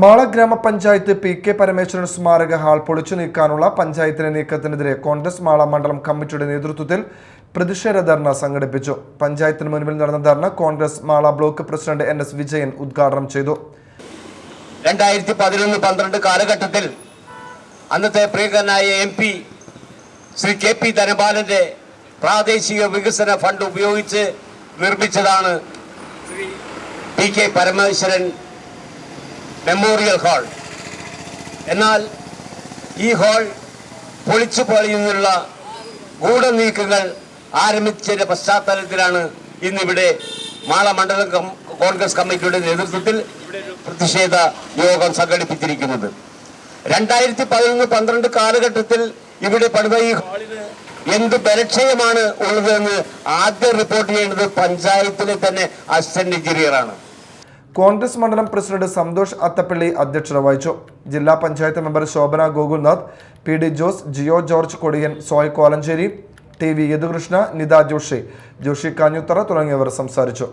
മാള ഗ്രാമപഞ്ചായത്ത് P K Parameswaran സ്മാരക hall പൊളിച്ചു നീക്കാനുള്ള പഞ്ചായത്തിന്റെ നീക്കത്തിനെതിരെ കോൺഗ്രസ് മാള മണ്ഡലം കമ്മിറ്റിയുടെ നേതൃത്വത്തിൽ പ്രതിഷേധ ധർണ സംഘടിപ്പിച്ചു. പഞ്ചായത്തിന് മുൻപിൽ നടന്ന dharna Congress Mala block president N S Vijayan ഉദ്ഘാടനം ചെയ്തു. രണ്ടായിരത്തി പതിനൊന്ന് പന്ത്രണ്ട് കാലഘട്ടത്തിൽ അന്നത്തെ പ്രിയങ്കരനായ M P Shri K P ധനപാലന്റെ പ്രാദേശിക വികസന ഫണ്ട് ഉപയോഗിച്ച് നിർമ്മിച്ചതാണ് Shri P K Parameswaran memorial hall എന്നാൽ ഈ ഹാൾ പൊളിച്ചു പൊളിയുന്നുള്ള ഗൂഢനീക്കങ്ങൾ ആരംഭിച്ചതിന്റെ പശ്ചാത്തലത്തിലാണ് ഇന്നിവിടെ മാള മണ്ഡലം കോൺഗ്രസ് കമ്മിറ്റിയുടെ നേതൃത്വത്തിൽ പ്രതിഷേധ യോഗം സംഘടിപ്പിച്ചിരിക്കുന്നത്. രണ്ടായിരത്തി പതിനൊന്ന് പന്ത്രണ്ട് കാലഘട്ടത്തിൽ ഇവിടെ പണിത ഈ ഹാളിന് എന്ത് ബലക്ഷയമാണ് ഉള്ളതെന്ന് ആദ്യം റിപ്പോർട്ട് ചെയ്യേണ്ടത് പഞ്ചായത്തിലെ തന്നെ അസിസ്റ്റന്റ് എഞ്ചിനീയറാണ് കോൺഗ്രസ് മണ്ഡലം പ്രസിഡന്റ് സന്തോഷ് അത്തപ്പള്ളി അധ്യക്ഷത വഹിച്ചു. ജില്ലാ panchayat member Shobhana Gokulnath P D Jose Jio George Kodiyan Soy Kolenchery T V Yadukrishna Nitha Joshi Joshi Kanjuthara തുടങ്ങിയവർ സംസാരിച്ചു.